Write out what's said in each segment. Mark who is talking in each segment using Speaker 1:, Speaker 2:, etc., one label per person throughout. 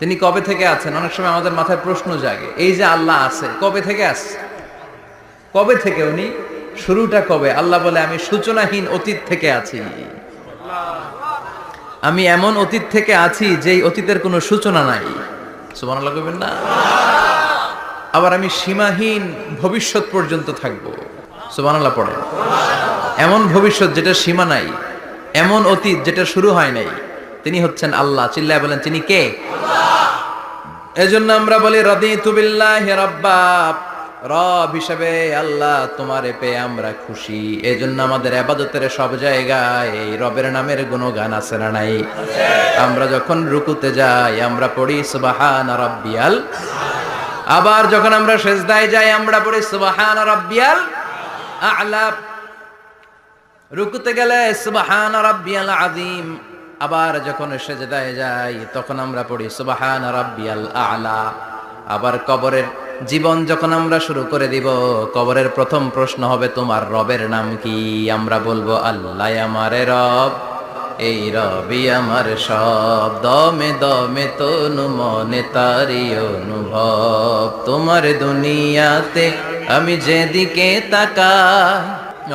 Speaker 1: তিনি কবে থেকে আছেন? অনেক সময় আমাদের মাথায় প্রশ্ন জাগে, এই যে আল্লাহ আছে, কবে থেকে আসছে? কবে থেকে উনি? শুরুটা কবে? আল্লাহ বলে, আমি সূচনাহীন অতীত থেকে আছি। আমি এমন অতীত থেকে আছি যে অতীতের কোনো সূচনা নাই। সুবহানাল্লাহ কইবেন না? আবার আমি সীমাহীন ভবিষ্যৎ পর্যন্ত থাকব। সুবহানাল্লাহ পড়ে এমন ভবিষ্যৎ যেটা সীমা নাই, এমন অতীত যেটা শুরু হয় নাই, তিনি হচ্ছেন আল্লাহ। চিল্লায় বলেন, তিনি কে? এজন্য আমরা বলি, রাদিতু বিল্লাহি রাব্বা। রব হিসেবে আল্লাহ তোমারে পেয়ে আমরা খুশি। এই জন্য আমাদের আবাদতের সব জায়গায় এই রবের নামের গুণগান আছে না নাই? আমরা যখন রুকুতে যাই, আমরা পড়ি, সুবাহান রাব্বিয়াল। আবার যখন আমরা সেজদায় যাই, আমরা পড়ি, সুবাহান রাব্বিয়াল আ'লা। রুকুতে গেলে, সুবাহান রাব্বিয়াল আযীম। আবার যখন সেজদায় যাই, তখন আমরা পড়ি, সুবাহান রাব্বিয়াল আ'লা। আবার কবরের জীবন যখন আমরা শুরু করে দিব, কবরের প্রথম প্রশ্ন হবে, তোমার রবের নাম কি? আমরা বলব, আল্লাহ আমারে রব, এই রবি আমার সব। দমে দমে তনু মনে তারি অনুভব, তোমার দুনিয়াতে আমি যেদিকে তাকা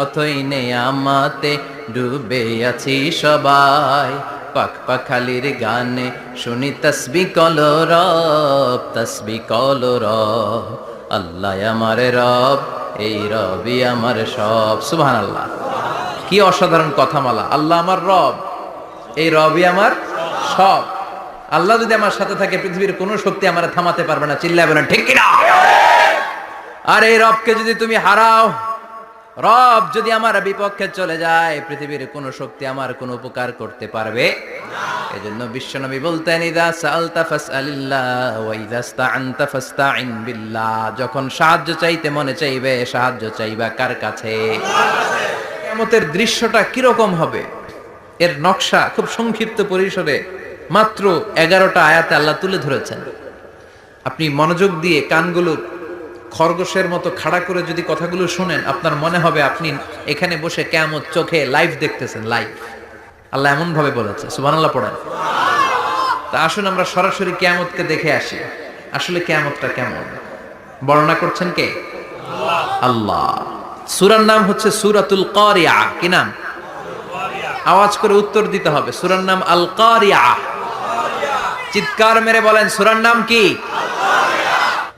Speaker 1: অথই নে আমাতে ডুবে আছি সবাই। পাক পাখালির গানে শুনি তসবি কলো রব, তসবি কলো রব। আল্লাহ আমার রব, এই রবি আমার সব। সুবহান আল্লাহ কি অসাধারণ কথামালা। আল্লাহ আমার রব, এই রবি আমার সব। আল্লাহ যদি আমার সাথে থাকে, পৃথিবীর কোনো শক্তি আমার থামাতে পারবে না। চিল্লাবে না ঠিক কিনা? আর এই রবকে যদি তুমি হারাও রব যদি আমার বিপক্ষে চলে যায়, পৃথিবীর কোনো শক্তি আমার কোনো উপকার করতে পারবে? এজন্য বিশ্বনবী বলতেন, ইদা সালতা ফাসআলিল্লাহ ওয়া ইদা ইসতাআনতা ফাসতাইন বিল্লাহ। যখন সাহায্য চাইতে মনে চাইবে, সাহায্য চাইবা কার কাছে? কিয়ামতের দৃশ্যটা কীরকম হবে? এর নকশা খুব সংক্ষিপ্ত পরিসরে মাত্র এগারোটা আয়াতে আল্লাহ তুলে ধরেছেন। আপনি মনোযোগ দিয়ে কানগুলো খরগোশের মতো খাড়া করে যদি কথাগুলো শুনেন, আপনার মনে হবে আপনি এখানে বসে কেমন চোখে লাইভ দেখতেছেন লাইভ আল্লাহ এমন ভাবে বলেছে, সুবহানাল্লাহ পড়েন। তা আসুন আমরা সরাসরি কেয়ামতকে দেখে আসি, আসলে কেয়ামতটা কেমন? বর্ণনা করছেন কে? আল্লাহ। সুরার নাম হচ্ছে সূরাতুল কারিয়া, কি নাম? আওয়াজ করে উত্তর দিতে হবে, সুরার নাম আল কারিয়া। চিৎকার মেরে বলেন, সুরার নাম কি?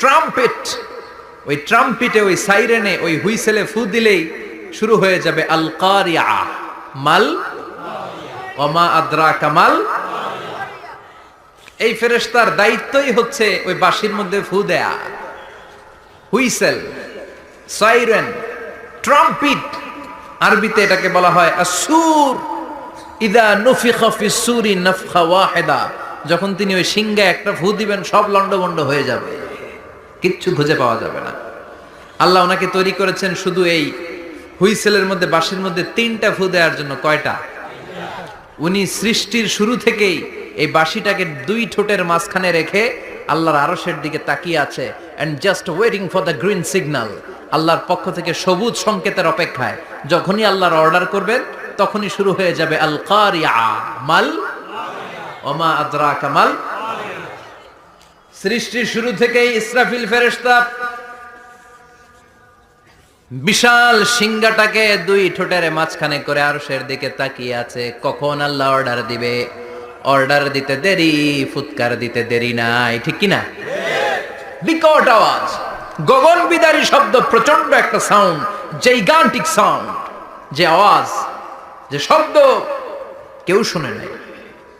Speaker 1: ট্রাম্পেট ওই ট্রাম্পিটে ওই সাইরেনে ওই হুইসেলে ফু দিলেই শুরু হয়ে যাবে আল কারিয়া মাল? ওমা আদ্রা কামাল এই ফেরেশতার দায়িত্বই হচ্ছে ওই বাঁশির মধ্যে ফু দেয়া। হুইসেল সাইরেন ট্রাম্পিট আরবিতে এটাকে বলা হয় আসুর ইদা নফিখা ফি সুরি নফখা ওয়াহিদা। যখন তিনি ওই সিংহে একটা ফু দিবেন, সব লন্ডভন্ড হয়ে যাবে। কিচ্ছু খুঁজে পাওয়া যাবে না। আল্লাহ ওনাকে তৈরি করেছেন শুধু এই হুইসেলের মধ্যে, বাঁশির মধ্যে তিনটা ফু দেওয়ার জন্য, কয়টা? উনি সৃষ্টির শুরু থেকেই এই বাঁশিটাকে দুই ঠোঁটের মাঝখানে রেখে আল্লাহর আরশের দিকে তাকিয়ে আছে and just waiting for the green signal আল্লাহর পক্ষ থেকে সবুজ সংকেতের অপেক্ষায়। যখনই আল্লাহর অর্ডার করবেন, তখনই শুরু হয়ে যাবে আল কারিয়া মাল, ওমা আদ্রা কামাল সৃষ্টির শুরু থেকেই ইসরাফিল ফেরেস্তা বিশাল সিংহাটাকে দুই ঠোঁটের মাঝখানে করে আরশের দিকে তাকিয়ে আছে। কখন আল্লাহ অর্ডার দিবে? অর্ডার দিতে দেরি, ফুৎকার দিতে দেরি নাই। ঠিক কি না বিকট আওয়াজ, গগন বিদারী শব্দ প্রচণ্ড একটা সাউন্ড জাইগান্টিক সাউন্ড যে আওয়াজ, যে শব্দ কেউ শুনে নাই।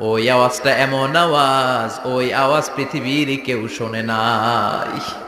Speaker 1: ওই আওয়াজটা এমন আওয়াজ ওই আওয়াজ পৃথিবীর কেউ শোনে নাই।